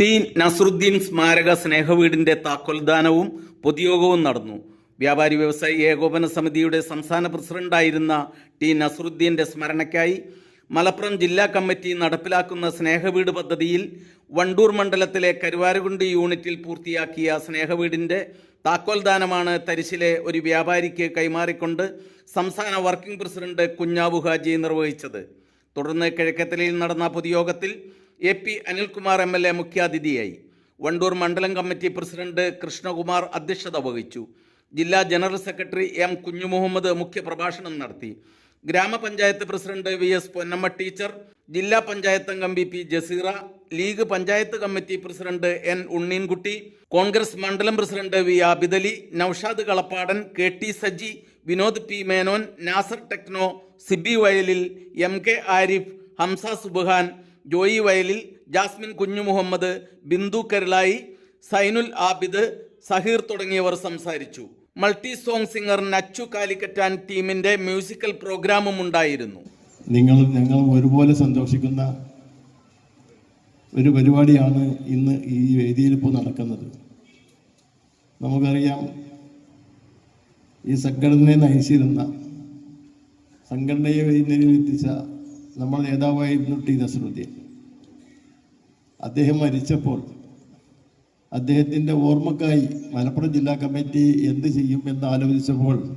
T Nasaruddin സ്മാരക സ്നേഹവീടിന്റെ താക്കോൽദാനവും പൊതുയോഗവും നടന്നു. വ്യാപാരി വ്യവസായി ഏകോപന സമിതിയുടെ സംസ്ഥാന പ്രസിഡന്റായിരുന്ന ടി നസറുദ്ദീന്റെ സ്മരണയ്ക്കായി മലപ്പുറം ജില്ലാ കമ്മിറ്റി നടപ്പിലാക്കുന്ന സ്നേഹവീട് പദ്ധതിയിൽ വണ്ടൂർ മണ്ഡലത്തിലെ കരുവാരകുണ്ട് യൂണിറ്റിൽ പൂർത്തിയാക്കിയ സ്നേഹവീടിന്റെ താക്കോൽദാനമാണ് തരിശിലെ ഒരു വ്യാപാരിക്ക് കൈമാറിക്കൊണ്ട് സംസ്ഥാന വർക്കിംഗ് പ്രസിഡന്റ് കുഞ്ഞാബു ഹാജി നിർവഹിച്ചത്. തുടർന്ന് കിഴക്കത്തലയിൽ നടന്ന പൊതുയോഗത്തിൽ A P Anilkumar M L A മുഖ്യാതിഥിയായി. വണ്ടൂർ മണ്ഡലം കമ്മിറ്റി പ്രസിഡന്റ് കൃഷ്ണകുമാർ അധ്യക്ഷത വഹിച്ചു. ജില്ലാ ജനറൽ സെക്രട്ടറി എം കുഞ്ഞുമുഹമ്മദ് മുഖ്യപ്രഭാഷണം നടത്തി. ഗ്രാമപഞ്ചായത്ത് president V S Ponnamma teacher ജില്ലാ പഞ്ചായത്ത് അംഗം B P Jaseera league panchayat committee president N Unneenkutty Congress മണ്ഡലം president V Abidali Naushad Kalappadan K T Saji Vinod P Menon Nasar techno Sibi Vayalil M K Arif Hamsa Subhan Joy Vayalil Jasmine Kunju Muhammad Bindu Karulai Zainul Abid Saheer തുടങ്ങിയവർ സംസാരിച്ചു. Multi song singer Nachu കാലിക്കറ്റാൻ ടീമിന്റെ musical പ്രോഗ്രാമും ഉണ്ടായിരുന്നു. നിങ്ങൾ ഞങ്ങൾ ഒരുപോലെ സന്തോഷിക്കുന്ന ഒരു പരിപാടിയാണ് ഇന്ന് ഈ വേദിയിൽ ഇപ്പോൾ നടക്കുന്നത്. നമുക്കറിയാം ഈ സംഘടനയെ നയിച്ചിരുന്ന സംഘടനയെ എത്തിച്ച നമ്മുടെ നേതാവായിരുന്നു ടി നസറുദ്ദീൻ. അദ്ദേഹം മരിച്ചപ്പോൾ അദ്ദേഹത്തിന്റെ ഓർമ്മക്കായി മലപ്പുറം ജില്ലാ കമ്മിറ്റി എന്ത് ചെയ്യും എന്ന് ആലോചിച്ചപ്പോൾ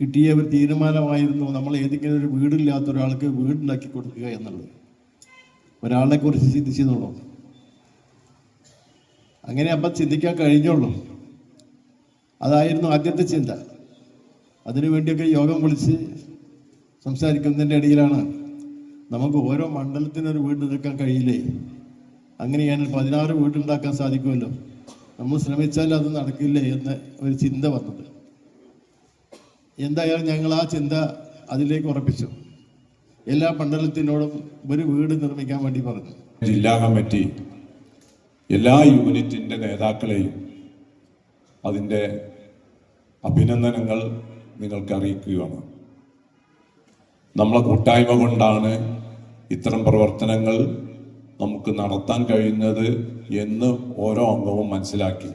കിട്ടിയ ഒരു തീരുമാനമായിരുന്നു നമ്മൾ ഏതെങ്കിലും ഒരു വീടില്ലാത്ത ഒരാൾക്ക് വീടുണ്ടാക്കി കൊടുക്കുക എന്നുള്ളത്. ഒരാളെ കുറിച്ച് ചിന്തിച്ചെന്നുള്ളൂ. അങ്ങനെ അപ്പം ചിന്തിക്കാൻ കഴിഞ്ഞുള്ളൂ. അതായിരുന്നു ആദ്യത്തെ ചിന്ത. അതിനു വേണ്ടിയൊക്കെ യോഗം വിളിച്ച് സംസാരിക്കുന്നതിന്റെ ഇടയിലാണ്. നമുക്ക് ഓരോ മണ്ഡലത്തിനൊരു വീട് കഴിയില്ലേ? കഴിയില്ലേ ഞാൻ പതിനാറ് വീടുണ്ടാക്കാൻ സാധിക്കുമല്ലോ. നമ്മൾ ശ്രമിച്ചാൽ അത് നടക്കില്ലേ എന്ന് ഒരു ചിന്ത വന്നത്. എന്തായാലും ഞങ്ങൾ ആ ചിന്ത അതിലേക്ക് ഉറപ്പിച്ചു. എല്ലാ മണ്ഡലത്തിനോടും ഒരു വീട് നിർമ്മിക്കാൻ വേണ്ടി പറഞ്ഞു. ജില്ലാ കമ്മിറ്റി എല്ലാ യൂണിറ്റിന്റെ നേതാക്കളെയും അതിന്റെ അഭിനന്ദനങ്ങൾ നിങ്ങൾക്ക് അറിയിക്കുകയാണ്. നമ്മളെ കൂട്ടായ്മ കൊണ്ടാണ് ഇത്തരം പ്രവർത്തനങ്ങൾ നമുക്ക് നടത്താൻ കഴിയുന്നത് എന്ന് ഓരോ അംഗവും മനസ്സിലാക്കി.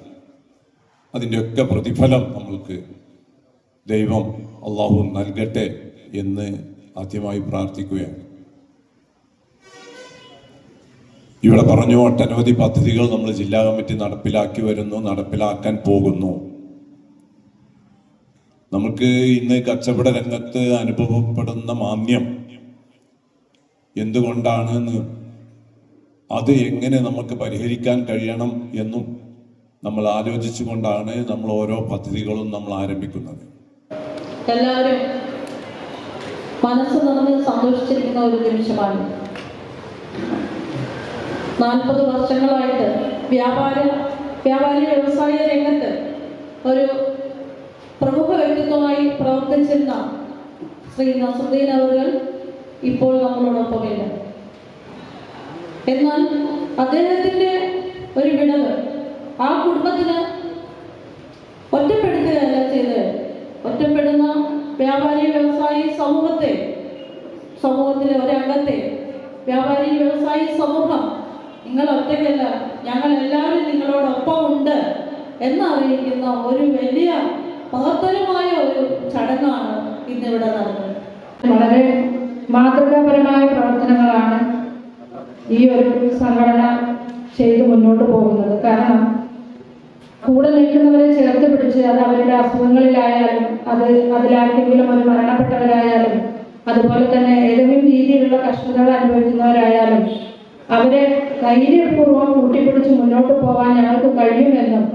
അതിന്റെയൊക്കെ പ്രതിഫലം നമ്മൾക്ക് ദൈവം അള്ളാഹു നൽകട്ടെ എന്ന് ആദ്യമായി പ്രാർത്ഥിക്കുകയാണ്. ഇവിടെ പറഞ്ഞു ഒട്ടനവധി പദ്ധതികൾ നമ്മൾ ജില്ലാ കമ്മിറ്റി നടപ്പിലാക്കി വരുന്നു നടപ്പിലാക്കാൻ പോകുന്നു. നമുക്ക് ഇന്ന് കച്ചവട രംഗത്ത് അനുഭവപ്പെടുന്ന മാന്യം എന്തുകൊണ്ടാണെന്ന് അത് എങ്ങനെ നമുക്ക് പരിഹരിക്കാൻ കഴിയണം എന്നും നമ്മൾ ആലോചിച്ചുകൊണ്ടാണ് നമ്മൾ ഓരോ പദ്ധതികളും നമ്മൾ ആരംഭിക്കുന്നത്. എല്ലാവരും മനസ്സ് നിറഞ്ഞ് സന്തോഷിച്ചിരിക്കുന്ന ഒരു നിമിഷമാണ്. നാൽപ്പത് വർഷങ്ങളായിട്ട് വ്യാപാര വ്യാപാരി വ്യവസായ രംഗത്ത് ഒരു പ്രമുഖ വ്യക്തിത്വമായി പ്രവർത്തിച്ചിരുന്ന ശ്രീ നസുദ്ദീൻ അവർ ഇപ്പോൾ നമ്മളോടൊപ്പമില്ല എന്നാൽ അദ്ദേഹത്തിന്റെ ഒരു വിടവ് ആ കുടുംബത്തിന് ഒറ്റപ്പെടുത്തുകയല്ല ചെയ്ത് ഒറ്റപ്പെടുന്ന വ്യാപാരി വ്യവസായി സമൂഹത്തെ സമൂഹത്തിലെ ഒരംഗത്തെ വ്യാപാരി വ്യവസായി സമൂഹം നിങ്ങൾ ഒറ്റയ്ക്കല്ല ഞങ്ങൾ എല്ലാവരും നിങ്ങളോടൊപ്പം ഉണ്ട് എന്നറിയിക്കുന്ന ഒരു വലിയ മഹത്തരമായ ഒരു ചടങ്ങാണ് ഇന്നിവിടെ നടന്നത്. വളരെ മാതൃകാപരമായ പ്രവർത്തനങ്ങളാണ് ഈ ഒരു സംഘടന ചെയ്തു മുന്നോട്ട് പോകുന്നത്. കാരണം കൂടെ നിൽക്കുന്നവരെ ചേർത്ത് പിടിച്ച് അത് അവരുടെ അസുഖങ്ങളിലായാലും അത് അതിലാർക്കെങ്കിലും ഒരു മരണപ്പെട്ടവരായാലും അതുപോലെ തന്നെ ഏതെങ്കിലും രീതിയിലുള്ള കഷ്ടതകൾ അനുഭവിക്കുന്നവരായാലും അവരെ ധൈര്യപൂർവം കൂട്ടിപ്പിടിച്ച് മുന്നോട്ട് പോകാൻ ഞങ്ങൾക്ക് കഴിയുമെന്നും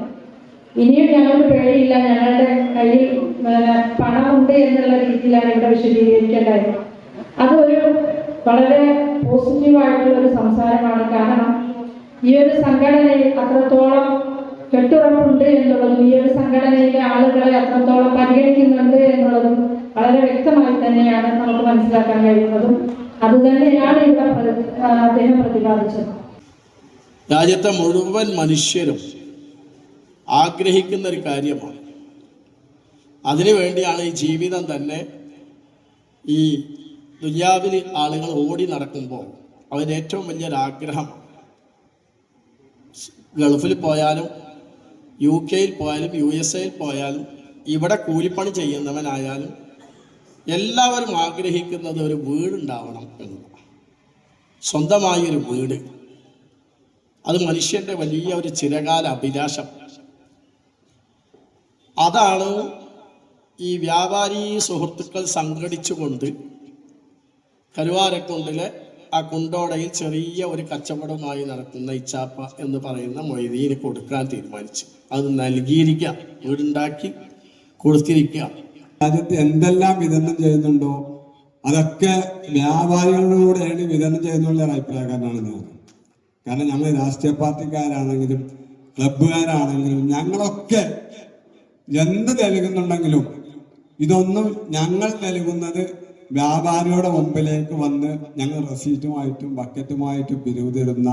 ഇനിയും ഞങ്ങൾക്ക് പേടിയില്ല. ഞങ്ങളുടെ കയ്യിൽ പണമുണ്ട് എന്നുള്ള രീതിയിലാണ് ഇവിടെ വിശദീകരിക്കേണ്ടത്. അതൊരു വളരെ പോസിറ്റീവായിട്ടുള്ള ഒരു സംസാരമാണ്. കാരണം ഈ ഒരു സംഘടനയിൽ അത്രത്തോളം കെട്ടുറപ്പുണ്ട് എന്നുള്ളതും ഈ ഒരു സംഘടനയിലെ ആളുകളെ അത്രത്തോളം പരിഗണിക്കുന്നുണ്ട് എന്നുള്ളതും വളരെ വ്യക്തമായി തന്നെയാണ് നമുക്ക് മനസ്സിലാക്കാൻ കഴിയുന്നതും. അത് തന്നെയാണ് ഇവിടെ അദ്ദേഹം പ്രതിപാദിച്ചത്. രാജ്യത്തെ മുഴുവൻ മനുഷ്യരും ആഗ്രഹിക്കുന്ന ഒരു കാര്യമാണ്. അതിനു വേണ്ടിയാണ് ഈ ജീവിതം തന്നെ ഈ ദുനിയാവിൽ ആളുകൾ ഓടി നടക്കുമ്പോൾ അവന്റെ ഏറ്റവും വലിയൊരു ആഗ്രഹം. ഗൾഫിൽ പോയാലും യു കെയിൽ പോയാലും യു എസ് എയിൽ പോയാലും ഇവിടെ കൂലിപ്പണി ചെയ്യുന്നവനായാലും എല്ലാവരും ആഗ്രഹിക്കുന്നത് ഒരു വീടുണ്ടാവണം എന്നതാണ് സ്വന്തമായൊരു വീട്. അത് മനുഷ്യന്റെ വലിയ ഒരു ചിരകാല അഭിലാഷം. അതാണ് ഈ വ്യാപാരി സുഹൃത്തുക്കൾ സംഘടിച്ചുകൊണ്ട് കരുവാരക്കുണ്ടിലെ ആ കുണ്ടോടയിൽ ചെറിയ ഒരു കച്ചവടമായി നടത്തുന്ന ഇച്ചാപ്പ എന്ന് പറയുന്ന മൊയ്തീന് കൊടുക്കാൻ തീരുമാനിച്ചു. അത് നൽകിയിരിക്കാം. വീടുണ്ടാക്കി കൊടുത്തിരിക്കുക രാജ്യത്ത് എന്തെല്ലാം വിതരണം ചെയ്യുന്നുണ്ടോ? അതൊക്കെ വ്യാപാരികളിലൂടെയാണ് വിതരണം ചെയ്യുന്നുള്ള അഭിപ്രായക്കാരനാണ് ഞാൻ കാരണം ഞങ്ങൾ രാഷ്ട്രീയ പാർട്ടിക്കാരാണെങ്കിലും ക്ലബ്ബുകാരാണെങ്കിലും ഞങ്ങളൊക്കെ എന്ത് നൽകുന്നുണ്ടെങ്കിലും ഇതൊന്നും ഞങ്ങൾ നൽകുന്നത് വ്യാപാരിയുടെ മുമ്പിലേക്ക് വന്ന് ഞങ്ങൾ റെസീറ്റുമായിട്ടും ബക്കറ്റുമായിട്ടും പിരിവ് തരുന്ന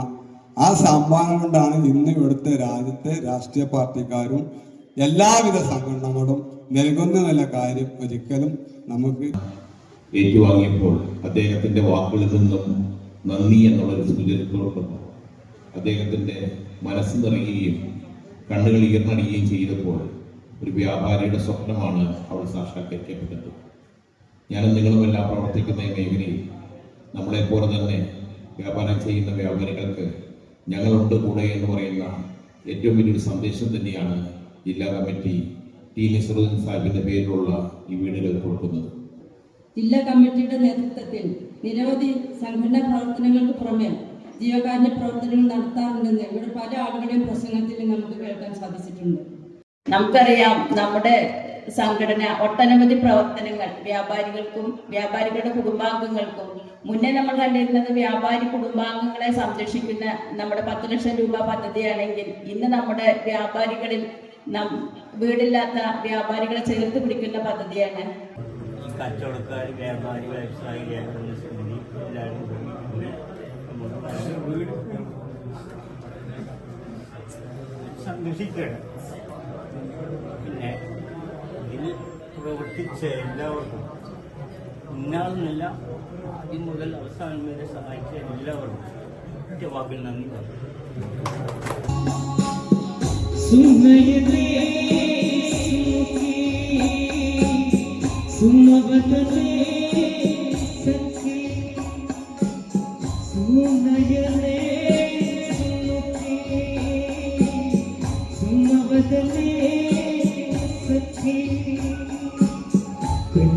ആ സംഭാവന കൊണ്ടാണ് ഇന്ന് ഇവിടുത്തെ രാജ്യത്തെ രാഷ്ട്രീയ പാർട്ടിക്കാരും എല്ലാവിധ സംഘടനകളും നൽകുന്ന നല്ല കാര്യം ഒരിക്കലും നമുക്ക് ഏറ്റുവാങ്ങിയപ്പോൾ അദ്ദേഹത്തിന്റെ വാക്കുകളിൽ നിന്നും നന്ദി എന്നുള്ളൊരു സൂചനത്തോടൊപ്പം അദ്ദേഹത്തിന്റെ മനസ്സ് നിറയുകയും കണ്ണുകൾ ഈർന്നടിയുകയും ചെയ്തപ്പോൾ ഒരു വ്യാപാരിയുടെ സ്വപ്നമാണ് അവൾ സാക്ഷാത്കരിക്കപ്പെട്ടത് ഞാനും നിങ്ങളുമെല്ലാം പ്രവർത്തിക്കുന്ന ഈ മേഖലയിൽ നമ്മളെപ്പോലെ തന്നെ വ്യാപാരം ചെയ്യുന്ന വ്യാപാരികൾക്ക് ഞങ്ങളുണ്ട് കൂടെ എന്ന് പറയുന്ന ഏറ്റവും വലിയൊരു സന്ദേശം തന്നെയാണ് ജില്ലാ കമ്മിറ്റി ടി നസറുദ്ദീൻ സാഹിബിന്റെ പേരിലുള്ള ഈ വീടുകൾ കൊടുക്കുന്നത്. ജില്ലാ കമ്മിറ്റിയുടെ നേതൃത്വത്തിൽ നിരവധി സംഘടനാ പ്രവർത്തനങ്ങൾക്ക് പുറമെ ജീവകാരുണ്യ പ്രവർത്തനങ്ങൾ നടത്താറുണ്ടെന്ന് ഇവിടെ പല ആളുകളുടെയും പ്രസംഗത്തിൽ നമുക്ക് കേൾക്കാൻ സാധിച്ചിട്ടുണ്ട്. നമുക്കറിയാം നമ്മുടെ സംഘടന ഒട്ടനവധി പ്രവർത്തനങ്ങൾ വ്യാപാരികൾക്കും വ്യാപാരികളുടെ കുടുംബാംഗങ്ങൾക്കും മുന്നേ നമ്മൾ കണ്ടിരുന്നത് വ്യാപാരി കുടുംബാംഗങ്ങളെ സംരക്ഷിക്കുന്ന നമ്മുടെ പത്ത് ലക്ഷം രൂപ പദ്ധതിയാണെങ്കിൽ ഇന്ന് നമ്മുടെ വ്യാപാരികളിൽ വീടില്ലാത്ത വ്യാപാരികളെ ചേർത്ത് പിടിക്കുന്ന പദ്ധതിയാണ്. കച്ചവടക്കാർ വ്യാപാരി വ്യവസായി വ്യാപാര പിന്നെ ഇതിൽ പ്രവർത്തിച്ച എല്ലാവർക്കും ഇന്നാളെന്നല്ല ആദ്യം മുതൽ അവസാനം വരെ സഹായിച്ച എല്ലാവർക്കും ഒറ്റ വാക്കിൽ നന്ദി പറഞ്ഞു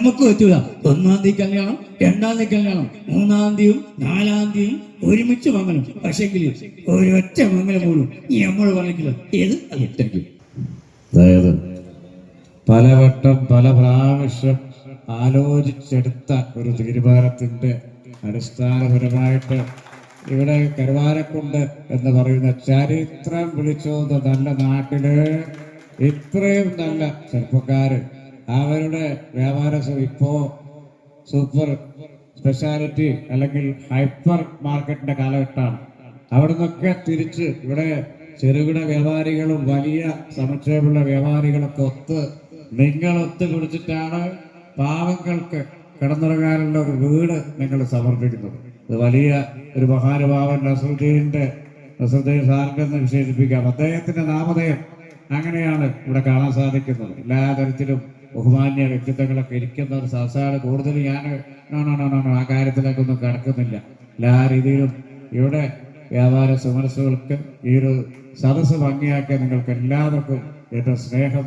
നമുക്ക് പറ്റൂല. ഒന്നാം തീയതി കല്യാണം രണ്ടാം തീയതി കല്യാണം മൂന്നാം തീയതിയും നാലാം തീയതിയും ഒരുമിച്ച് മംഗലം. പക്ഷെങ്കിൽ ഒരൊറ്റ മംഗലം പോലും ഈ നമ്മൾ പറഞ്ഞില്ല ഏത്? എത്രയ്ക്കും അതായത് പലവട്ടം പല പ്രാവശ്യം ആലോചിച്ചെടുത്ത ഒരു തീരുമാനത്തിന്റെ അടിസ്ഥാനപരമായിട്ട് ഇവിടെ കരുവാരക്കുണ്ട് എന്ന് പറയുന്ന ചരിത്രം വിളിച്ചോന്ന നല്ല നാട്ടിൽ ഇത്രയും നല്ല ചെറുപ്പക്കാര് അവരുടെ വ്യാപാര ഇപ്പോൾ ഇപ്പോ സൂപ്പർ സ്പെഷ്യാലിറ്റി അല്ലെങ്കിൽ ഹൈപ്പർ മാർക്കറ്റിന്റെ കാലഘട്ടമാണ്. അവിടെ നിന്നൊക്കെ തിരിച്ച് ഇവിടെ ചെറുകിട വ്യാപാരികളും വലിയ സമുച്ചയമുള്ള വ്യാപാരികളൊക്കെ ഒത്ത് നിങ്ങൾ ഒത്ത് പിടിച്ചിട്ടാണ് പാവങ്ങൾക്ക് കിടന്നുറങ്ങാനുള്ള ഒരു വീട് നിങ്ങൾ സമർപ്പിക്കുന്നത്. ഇത് വലിയ ഒരു മഹാനുഭാവൻ നസറുദ്ദീന്റെ നസറുദ്ദീൻ സാറിന്റെ എന്ന് വിശേഷിപ്പിക്കാം. അദ്ദേഹത്തിന്റെ നാമധേയം അങ്ങനെയാണ് ഇവിടെ കാണാൻ സാധിക്കുന്നത്. എല്ലാ തരത്തിലും ബഹുമാന്യ വ്യക്തിത്വങ്ങളൊക്കെ ഇരിക്കുന്ന ഒരു സംസാരം കൂടുതൽ ഞാൻ ആ കാര്യത്തിലേക്കൊന്നും കടക്കുന്നില്ല. എല്ലാ രീതിയിലും ഇവിടെ വ്യാപാര സമരസുകൾക്ക് ഈ ഒരു സദസ്സ് ഭംഗിയാക്കിയ നിങ്ങൾക്ക് എല്ലാവർക്കും എന്റെ സ്നേഹം.